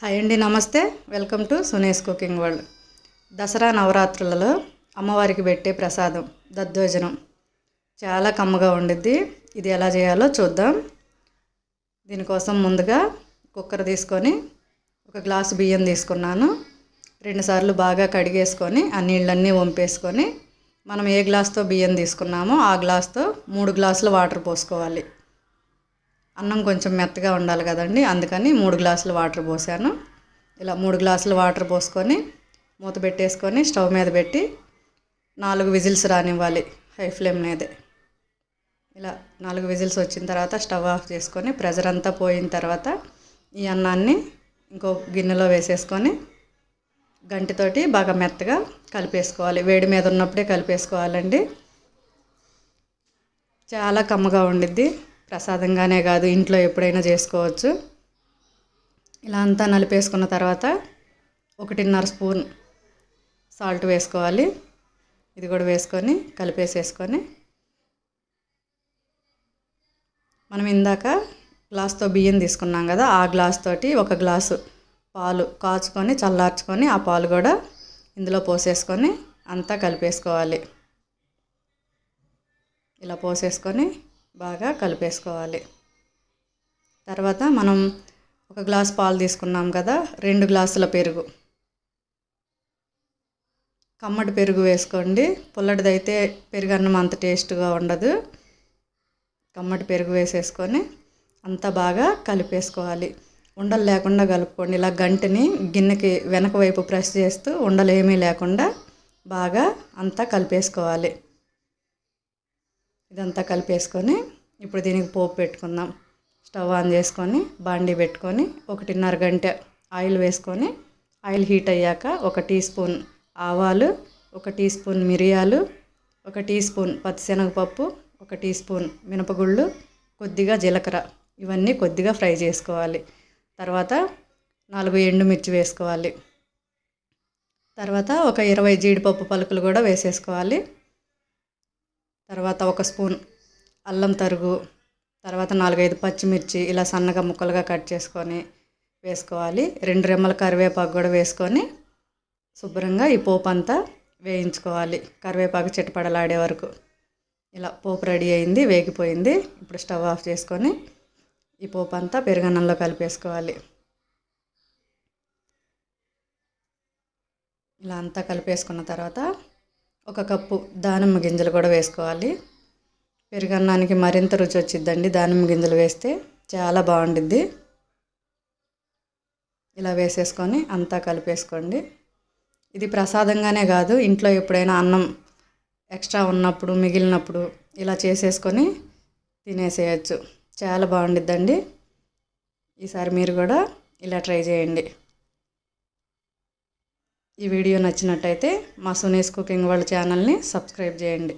Hi అండి నమస్తే. Welcome to Sunesh cooking world. Dasara నవరాత్రులలో అమ్మవారికి పెట్టే ప్రసాదం దద్దోజనం. చాలా కమ్మగా ఉండిద్ది. ఇది ఎలా చేయాలో చూద్దాం. దీనికోసం ముందుగా కుక్కర్ తీసుకొని ఒక గ్లాసు బియ్యం తీసుకున్నాను. రెండుసార్లు బాగా కడిగేసుకొని ఆ నీళ్ళన్నీ వంపేసుకొని మనం ఏ గ్లాస్తో బియ్యం తీసుకున్నామో ఆ గ్లాస్తో మూడు గ్లాసులు వాటర్ పోసుకోవాలి. అన్నం కొంచెం మెత్తగా ఉండాలి కదండి. అందుకని మూడు గ్లాసులు వాటర్ పోసాను. ఇలా మూడు గ్లాసులు వాటర్ పోసుకొని మూత పెట్టేసుకొని స్టవ్ మీద పెట్టి నాలుగు విజిల్స్ రానివ్వాలి హై ఫ్లేమ్ మీదే. ఇలా నాలుగు విజిల్స్ వచ్చిన తర్వాత స్టవ్ ఆఫ్ చేసుకొని ప్రెజర్ అంతా పోయిన తర్వాత ఈ అన్నాన్ని ఇంకో గిన్నెలో వేసేసుకొని గంటితోటి బాగా మెత్తగా కలిపేసుకోవాలి. వేడి మీద ఉన్నప్పుడే కలిపేసుకోవాలండి. చాలా కమ్మగా ఉండిద్ది. ప్రసాదంగానే కాదు ఇంట్లో ఎప్పుడైనా చేసుకోవచ్చు. ఇలా అంతా నలిపేసుకున్న తర్వాత ఒకటిన్నర స్పూన్ సాల్ట్ వేసుకోవాలి. ఇది కూడా వేసుకొని కలిపేసేసుకొని మనం ఇందాక గ్లాస్తో బియ్యం తీసుకున్నాం కదా ఆ గ్లాస్ తోటి ఒక గ్లాసు పాలు కాచుకొని చల్లార్చుకొని ఆ పాలు కూడా ఇందులో పోసేసుకొని అంతా కలిపేసుకోవాలి. ఇలా పోసేసుకొని బాగా కలిపేసుకోవాలి. తర్వాత మనం ఒక గ్లాస్ పాలు తీసుకున్నాం కదా రెండు గ్లాసుల పెరుగు. కమ్మటి పెరుగు వేసుకోండి. పుల్లటిదైతే పెరుగు అన్నం అంత టేస్ట్గా ఉండదు. కమ్మటి పెరుగు వేసేసుకొని అంతా బాగా కలిపేసుకోవాలి. ఉండలు లేకుండా కలుపుకోండి. ఇలా గంటిని గిన్నెకి వెనక వైపు ప్రెస్ చేస్తూ ఉండలు ఏమీ లేకుండా బాగా అంతా కలిపేసుకోవాలి. ఇదంతా కలిపేసుకొని ఇప్పుడు దీనికి పోపు పెట్టుకుందాం. స్టవ్ ఆన్ చేసుకొని బాండీ పెట్టుకొని ఒకటిన్నర గంట ఆయిల్ వేసుకొని ఆయిల్ హీట్ అయ్యాక ఒక టీ స్పూన్ ఆవాలు ఒక టీ స్పూన్ మిరియాలు ఒక టీ స్పూన్ పచ్చిశనగపప్పు ఒక టీ స్పూన్ మినపగుళ్ళు కొద్దిగా జీలకర్ర. ఇవన్నీ కొద్దిగా ఫ్రై చేసుకోవాలి. తర్వాత నాలుగు ఎండుమిర్చి వేసుకోవాలి. తర్వాత ఒక ఇరవై జీడిపప్పు పలుకులు కూడా వేసేసుకోవాలి. తర్వాత ఒక స్పూన్ అల్లం తరుగు తర్వాత నాలుగైదు పచ్చిమిర్చి ఇలా సన్నగా ముక్కలుగా కట్ చేసుకొని వేసుకోవాలి. రెండు రెమ్మల కరివేపాకు కూడా వేసుకొని శుభ్రంగా ఈ పోపు అంతా వేయించుకోవాలి. కరివేపాకు చిటపడలాడే వరకు. ఇలా పోపు రెడీ అయింది వేగిపోయింది. ఇప్పుడు స్టవ్ ఆఫ్ చేసుకొని ఈ పోపు అంతా పెరుగన్నంలో కలిపేసుకోవాలి. ఇలా అంతా కలిపేసుకున్న తర్వాత ఒక కప్పు దానిమ్మ గింజలు కూడా వేసుకోవాలి. పెరుగన్నానికి మరింత రుచి వచ్చిద్దండి. దానిమ్మ గింజలు వేస్తే చాలా బాగుండిద్ది. ఇలా వేసేసుకొని అంతా కలిపేసుకోండి. ఇది ప్రసాదంగానే కాదు ఇంట్లో ఎప్పుడైనా అన్నం ఎక్స్ట్రా ఉన్నప్పుడు మిగిలినప్పుడు ఇలా చేసేసుకొని తినేసేయచ్చు. చాలా బాగుండిద్దండి. ఈసారి మీరు కూడా ఇలా ట్రై చేయండి. ఈ వీడియో నచ్చినట్టయితే మా సునేష్ కుకింగ్ వాళ్ళ ఛానల్ని సబ్స్క్రైబ్ చేయండి.